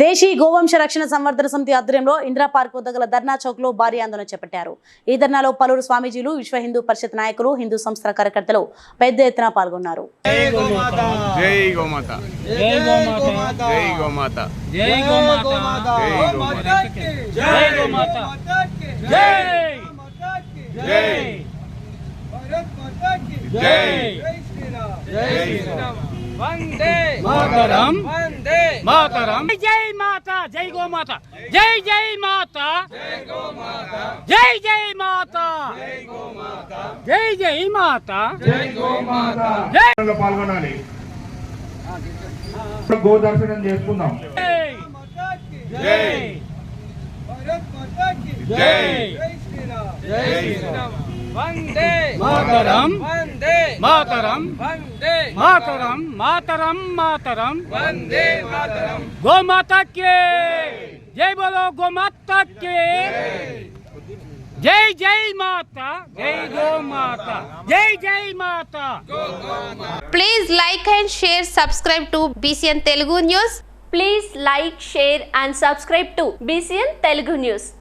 దేశీ గోవంశ రక్షణ సంవర్ధన సమితి ఆధ్వర్యంలో ఇందిరా పార్క్ వద్ద గల ధర్నా చౌక్లో భారీ ఆందోళన చేపట్టారు. ఈ ధర్నాలో పలువురు స్వామీజీలు విశ్వ హిందూ పరిషత్ నాయకులు హిందూ సంస్థల కార్యకర్తలు పెద్ద ఎత్తున పాల్గొన్నారు. జై గోమాత. జై గోమాత. జై మాతరం. మాతరం. జై మాత జై గోమాత జై జై మాత. జై జై మాత. జై జై మాత. పాల్గొనాలి. గో దర్శనం చేసుకుందాం. జై. జై. జై. జై శ్రీరామ్. వందే మాతరం వందే మాతరం వందే మాతరం మాతరం మాతరం వందే మాతరం గోమాత కే జై బోలో గోమాత కే జై జై మాత జై గోమాత జై జై మాత Please like and share, subscribe to BCN Telugu News. Please like, share and subscribe to BCN Telugu News.